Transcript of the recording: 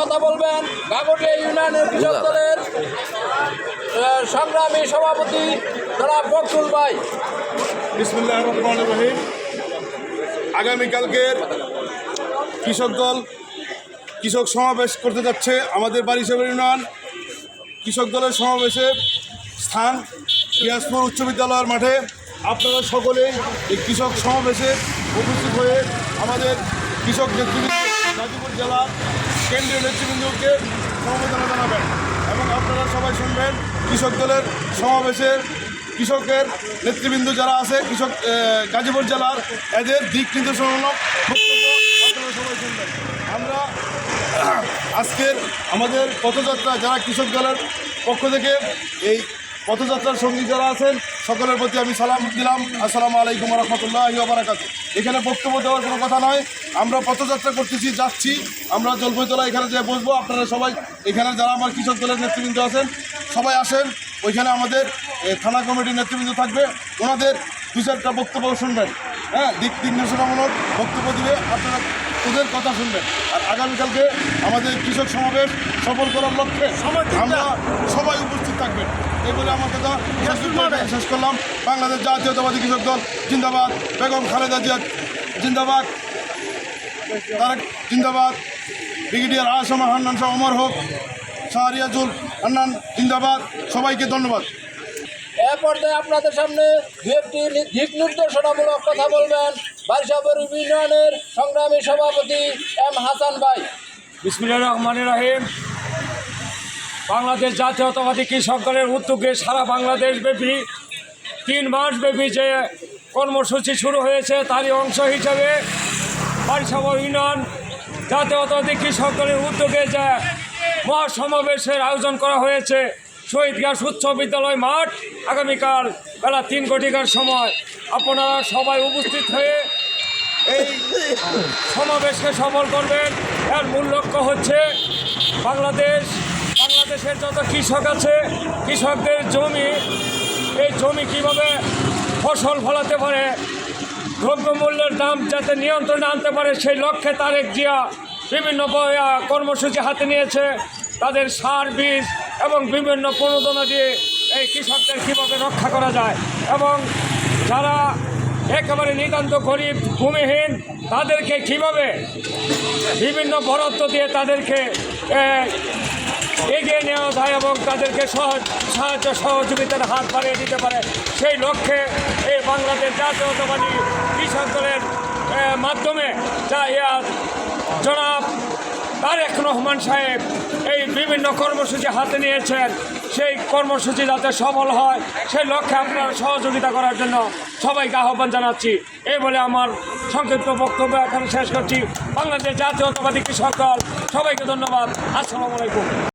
কথা বলবেন গাগটিয়া ইউনিয়নের কৃষক দলের আহ, সংগ্রামী সভাপতি জনাব বকুল ভাই। বিসমুল্লাহ রহমান রহিম। আগামীকালকের কৃষক দল কৃষক সমাবেশ করতে যাচ্ছে আমাদের বারিশাবের ইউনিয়ন। কৃষক দলের সমাবেশের স্থান দিনাজপুর উচ্চ বিদ্যালয়ের মাঠে আপনারা সকলেই এই কৃষক সমাবেশে উপস্থিত হয়ে আমাদের কৃষক গাজীপুর জেলার কেন্দ্রীয় নেতৃবৃন্দকে সমবেদনা জানাবেন এবং আপনারা সবাই শুনবেন কৃষক দলের সমাবেশের কৃষকের নেতৃবৃন্দ যারা আছে, কৃষক গাজীপুর জেলার এদের দিক নির্দেশনামূলক আপনারা সবাই শুনবেন। আমরা আজকের আমাদের পথযাত্রা, যারা কৃষক দলের পক্ষ থেকে এই পথযাত্রার সঙ্গী যারা আছেন, সকলের প্রতি আমি সালাম দিলাম। আসসালামু আলাইকুম রহমতুল্লাহ বারাকাত এখানে বক্তব্য দেওয়ার কোনো কথা নয়। আমরা পথযাত্রা করতেছি যাচ্ছি। আমরা জলপাইতলা এখানে যে বসবো আপনারা সবাই এখানে যারা আমার কৃষক দলের নেতৃবৃন্দ আছেন সবাই আসেন। ওইখানে আমাদের থানা কমিটির নেতৃবৃন্দ থাকবে। ওনাদের দু চারটা বক্তব্য শুনবেন। হ্যাঁ দিক নির্দেশনামূলক বক্তব্য দিবে আপনারা ওদের কথা শুনবেন। আর আগামীকালকে আমাদের কৃষক সমাবেশ সফল করার লক্ষ্যে আমরা সবাই উপস্থিত থাকবেন। এই বলে আমার কথা শেষ করলাম। বাংলাদেশ জাতীয়তাবাদী কৃষক দল জিন্দাবাদ। বেগম খালেদা জিয়া জিন্দাবাদ। তারেক জিন্দাবাদ ব্রিগেডিয়ার আসামা হান্নান শাহ অমর হোক শাহরিয়াজুল হান্নান জিন্দাবাদ সবাইকে ধন্যবাদ। এ পর্যায়ে আপনাদের সামনে দু একটি দিক নির্দেশনামূলক কথা বলবেন। বারিশাবর ইউনিয়নের সংগ্রামী সভাপতি এম হাসান ভাই। বিসমুল্লাহ রহমান রহিম। বাংলাদেশ জাতীয়তাবাদী কৃষক দলের উদ্যোগে সারা বাংলাদেশ ব্যাপী তিন মাস ব্যাপী যে কর্মসূচি শুরু হয়েছে তারই অংশ হিসেবে বারিসাবর ইউনিয়ন জাতীয়তাবাদী কৃষক দলের উদ্যোগে যে মহাসমাবেশের আয়োজন করা হয়েছে, শহীদ গাছ উচ্চ বিদ্যালয় মাঠ, আগামীকাল বেলা তিন কোটিকার সময় আপনারা সবাই উপস্থিত হয়ে এই সমাবেশকে সফল করবেন। এর মূল লক্ষ্য হচ্ছে বাংলাদেশ, বাংলাদেশের যত কৃষক আছে, কৃষকদের জমি, এই জমি কীভাবে ফসল ফলাতে পারে দ্রব্যমূল্যের দাম যাতে নিয়ন্ত্রণে আনতে পারে, সেই লক্ষ্যে তারেক জিয়া বিভিন্ন কর্মসূচি হাতে নিয়েছে। তাদের সার, বীজ এবং বিভিন্ন প্রণোদনা দিয়ে এই কৃষকদের কীভাবে রক্ষা করা যায় এবং যারা একেবারে নিতান্ত গরিব, ভূমিহীন, তাদেরকে কীভাবে বিভিন্ন বরাদ্দ দিয়ে তাদেরকে এগিয়ে নেওয়া যায় এবং তাদেরকে সহজ, সাহায্য সহযোগিতার হাত বাড়িয়ে দিতে পারে, সেই লক্ষ্যে বাংলাদেশ জাতীয়তাবাদী কৃষক দলের মাধ্যমে যা ইয়া জনাব তারেক রহমান সাহেব এই বিভিন্ন কর্মসূচি হাতে নিয়েছেন। সেই কর্মসূচি যাতে সফল হয়, সেই লক্ষ্যে আপনারা সহযোগিতা করার জন্য সবাইকে আহ্বান জানাচ্ছি। এই বলে আমার সংক্ষিপ্ত বক্তব্য এখানে শেষ করছি। বাংলাদেশ জাতীয়তাবাদী কৃষক দল, সবাইকে ধন্যবাদ। আসসালামু আলাইকুম।